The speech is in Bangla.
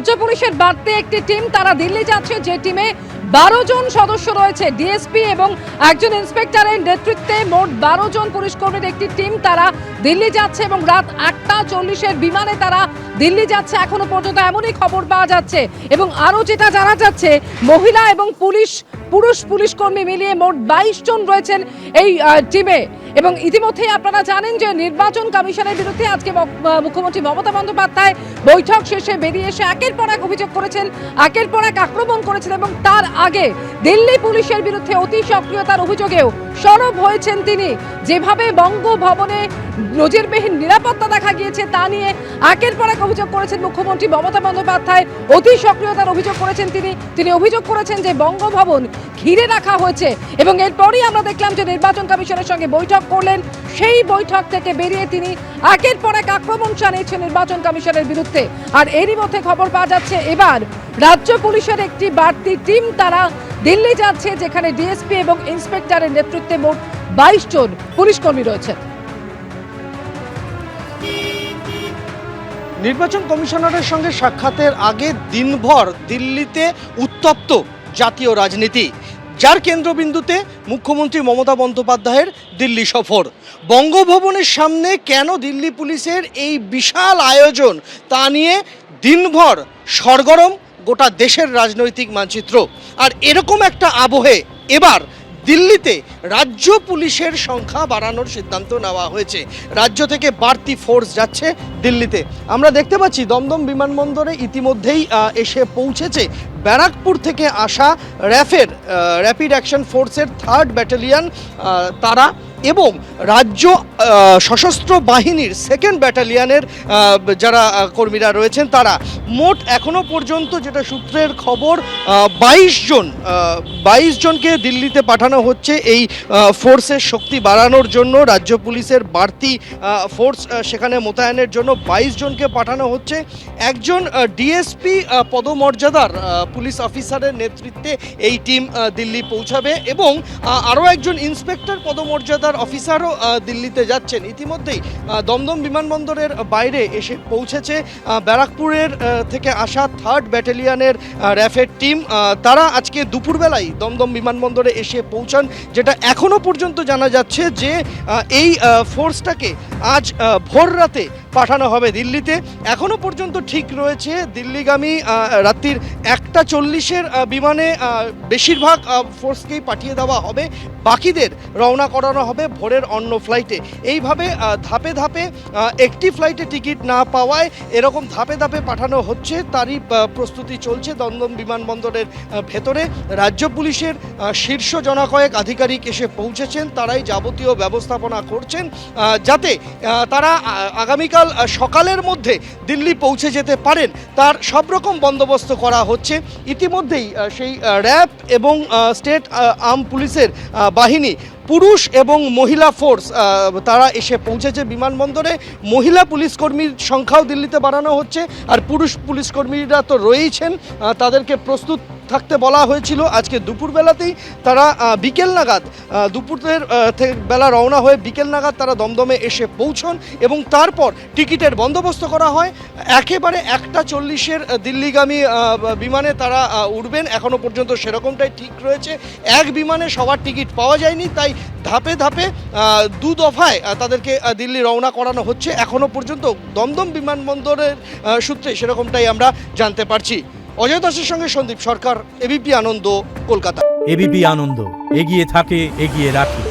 রাজ্য পুলিশের বাড়তে একটি টিম তারা দিল্লি যাচ্ছে যে টিমে বারো জন সদস্য রয়েছে ডিএসপি এবং একজন ইন্সপেক্টরের নেতৃত্বে মোট বারো জন পুলিশ কর্মীর একটি টিম তারা দিল্লি যাচ্ছে এবং রাত আটটা চল্লিশের বিমানে তারা দিল্লি যাচ্ছে এখনও পর্যন্ত। এমনই খবর পাওয়া যাচ্ছে এবং আরও যেটা জানা যাচ্ছে, মহিলা এবং পুলিশ, পুরুষ পুলিশ কর্মী মিলিয়ে মোট বাইশ জন রয়েছেন এই টিমে। এবং ইতিমধ্যেই আপনারা জানেন যে নির্বাচন কমিশনের বিরুদ্ধে আজকে মুখ্যমন্ত্রী মমতা বন্দ্যোপাধ্যায় বৈঠক শেষে বেরিয়ে এসে একের পর এক অভিযোগ করেছেন, একের পর এক আক্রমণ করেছেন এবং তার আগে দিল্লি পুলিশের বিরুদ্ধে অতি সক্রিয়তার অভিযোগেও সরব হয়েছেন তিনি। যেভাবে বঙ্গভবনে নজিরবিহীন নিরাপত্তা দেখা গিয়েছে তা নিয়ে একের পর এক অভিযোগ করেছেন মুখ্যমন্ত্রী মমতা বন্দ্যোপাধ্যায়। অতি সক্রিয়তার অভিযোগ করেছেন তিনি। তিনি অভিযোগ করেছেন যে বঙ্গভবন ঘিরে রাখা হয়েছে। এবং এরপরই আমরা দেখলাম যে নির্বাচন কমিশনের সঙ্গে বৈঠক করলেন। সেই বৈঠক থেকে বেরিয়ে তিনি একের পর এক আক্রমণ চালিয়েছেন নির্বাচন কমিশনের বিরুদ্ধে। আর এরই মধ্যে খবর পাওয়া যাচ্ছে, এবার রাজ্য পুলিশের একটি বাড়তি টিম তারা দিল্লি যাচ্ছে, যেখানে ডিএসপি এবং ইন্সপেক্টরের নেতৃত্বে মোট বাইশ জন পুলিশ কর্মী রয়েছে নির্বাচন কমিশনারের সঙ্গে সাক্ষাতের আগে দিনভর দিল্লিতে উত্তপ্ত জাতীয় রাজনীতি, যার কেন্দ্রবিন্দুতে মুখ্যমন্ত্রী মমতা বন্দ্যোপাধ্যায়ের দিল্লি সফর। বঙ্গভবনের সামনে কেন দিল্লি পুলিশের এই বিশাল আয়োজন, তা নিয়ে দিনভর সরগরম গোটা দেশের রাজনৈতিক মানচিত্র। আর এরকম একটা আবহে এবার দিল্লিতে রাজ্য পুলিশের সংখ্যা বাড়ানোর সিদ্ধান্ত নেওয়া হয়েছে। রাজ্য থেকে বাড়তি ফোর্স যাচ্ছে দিল্লিতে। আমরা দেখতে পাচ্ছি দমদম বিমানবন্দরে ইতিমধ্যেই এসে পৌঁছেছে ব্যারাকপুর থেকে আসা র্যাফের র্যাপিড অ্যাকশন ফোর্সের থার্ড ব্যাটালিয়ান তারা। এবং রাজ্য সশস্ত্র বাহিনীর সেকেন্ড ব্যাটালিয়ানের যারা কর্মীরা রয়েছেন তারা। মোট এখনও পর্যন্ত যেটা সূত্রের খবর বাইশ জন বাইশ জনকে দিল্লিতে পাঠানো হচ্ছে এই ফোর্সের শক্তি বাড়ানোর জন্য। রাজ্য পুলিশের বাড়তি ফোর্স সেখানে মোতায়েনের জন্য বাইশ জনকে পাঠানো হচ্ছে। একজন ডিএসপি পদমর্যাদার পুলিশ অফিসারের নেতৃত্বে এই টিম দিল্লি পৌঁছাবে এবং আরও একজন ইন্সপেক্টর পদমর্যাদার অফিসারও দিল্লিতে যাচ্ছেন। ইতিমধ্যেই দমদম বিমানবন্দরের বাইরে এসে পৌঁছেছে ব্যারাকপুরের থেকে আসা থার্ড ব্যাটালিয়ানের র্যাফের টিম। তারা আজকে দুপুরবেলায় দমদম বিমানবন্দরে এসে পৌঁছান, যেটা এখনও পর্যন্ত জানা যাচ্ছে যে এই ফোর্সটাকে আজ ভোর রাতে পাঠানো হবে দিল্লিতে। এখনও পর্যন্ত ঠিক রয়েছে দিল্লিগামী রাত্রির একটা চল্লিশের বিমানে বেশিরভাগ ফোর্সকেই পাঠিয়ে দেওয়া হবে। বাকিদের রওনা করানো হবে ভোরের অন্য ফ্লাইটে এইভাবে ধাপে ধাপে একটি ফ্লাইটে টিকিট না পাওয়ায় এরকম ধাপে ধাপে পাঠানো হচ্ছে। তারই প্রস্তুতি চলছে দমদম বিমানবন্দরের ভেতরে। রাজ্য পুলিশের শীর্ষ জনকয়েক আধিকারিক এসে পৌঁছেছেন। তারাই যাবতীয় ব্যবস্থাপনা করছেন যাতে তারা, আ- আগামীকাল সকালের মধ্যে দিল্লি পৌঁছে যেতে পারেন। তার সব রকম বন্দোবস্ত করা হচ্ছে। ইতিমধ্যেই সেই র্যাব এবং স্টেট আর্ম পুলিশের বাহিনী, পুরুষ এবং মহিলা ফোর্স তারা এসে পৌঁছেছে বিমানবন্দরে। মহিলা পুলিশ কর্মীর সংখ্যাও দিল্লিতে বাড়ানো হচ্ছে। আর পুরুষ পুলিশ কর্মীরা তো রয়েইছেন। তাদেরকে প্রস্তুত থাকতে বলা হয়েছিল আজকে দুপুরবেলাতেই। তারা বিকেল নাগাদ দুপুরের বেলা রওনা হয়ে বিকেল নাগাদ তারা দমদমে এসে পৌঁছন এবং তারপর টিকিটের বন্দোবস্ত করা হয়। একেবারে একটা চল্লিশের দিল্লিগামী বিমানে তারা উঠবেন। এখনও পর্যন্ত সেরকমটাই ঠিক রয়েছে। এক বিমানে সবার টিকিট পাওয়া যায়নি, তাই ধাপে ধাপে দু দফায় তাদেরকে দিল্লি রওনা করানো হচ্ছে। এখনও পর্যন্ত দমদম বিমানবন্দরের সূত্রে সেরকমটাই আমরা জানতে পারছি। অজয় দাসের সঙ্গে সন্দীপ সরকার এবিপি আনন্দ কলকাতা। এবিপি আনন্দ এগিয়ে থাকে এগিয়ে রাখে।